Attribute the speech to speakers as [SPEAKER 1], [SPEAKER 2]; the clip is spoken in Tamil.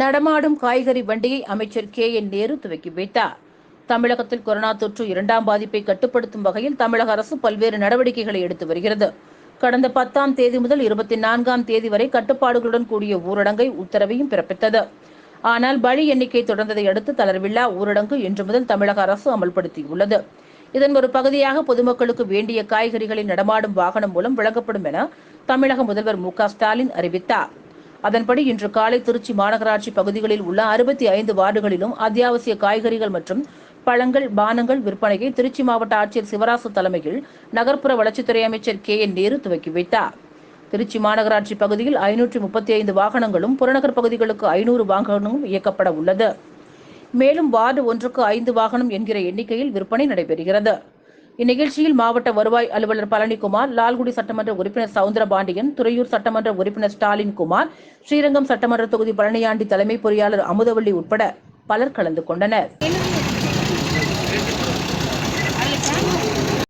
[SPEAKER 1] நடமாடும் காய்கறி வண்டியை அமைச்சர் கே. என். நேரு துவக்கி வைத்தார். தமிழகத்தில் கொரோனா தொற்று இரண்டாம் பாதிப்பை கட்டுப்படுத்தும் வகையில் தமிழக அரசு பல்வேறு நடவடிக்கைகளை எடுத்து வருகிறது. கடந்த பத்தாம் தேதி முதல் இருபத்தி நான்காம் தேதி வரை கட்டுப்பாடுகளுடன் கூடிய ஊரடங்கை உத்தரவையும் பிறப்பித்தது. ஆனால் பலி எண்ணிக்கை தொடர்ந்ததை அடுத்து தளர்வில்லா ஊரடங்கு இன்று முதல் தமிழக அரசு அமல்படுத்தியுள்ளது. இதன் ஒரு பகுதியாக பொதுமக்களுக்கு வேண்டிய காய்கறிகளை நடமாடும் வாகனம் மூலம் வழங்கப்படும் என தமிழக முதல்வர் மு க ஸ்டாலின் அறிவித்தார். அதன்படி இன்று காலை திருச்சி மாநகராட்சி பகுதிகளில் உள்ள அறுபத்தி ஐந்து வார்டுகளிலும் அத்தியாவசிய காய்கறிகள் மற்றும் பழங்கள் பானங்கள் விற்பனையை திருச்சி மாவட்ட ஆட்சியர் சிவராசு தலைமையில் நகர்ப்புற வளர்ச்சித்துறை அமைச்சர் கே என் நேரு துவக்கி வைத்தார். திருச்சி மாநகராட்சி பகுதியில் ஐநூற்றி முப்பத்தி ஐந்து வாகனங்களும் புறநகர் பகுதிகளுக்கு ஐநூறு வாகனமும் இயக்கப்பட உள்ளது. மேலும் வார்டு ஒன்றுக்கு ஐந்து வாகனம் என்கிற எண்ணிக்கையில் விற்பனை நடைபெறுகிறது. இந்நிகழ்ச்சியில் மாவட்ட வருவாய் அலுவலர் பழனிக்குமார் லால்குடி சட்டமன்ற உறுப்பினர் சவுந்தரபாண்டியன் துறையூர் சட்டமன்ற உறுப்பினர் ஸ்டாலின் குமார் ஸ்ரீரங்கம் சட்டமன்ற தொகுதி பழனியாண்டி தலைமை பொறியாளர் அமுதவள்ளி உட்பட பலர் கலந்து கொண்டனர்.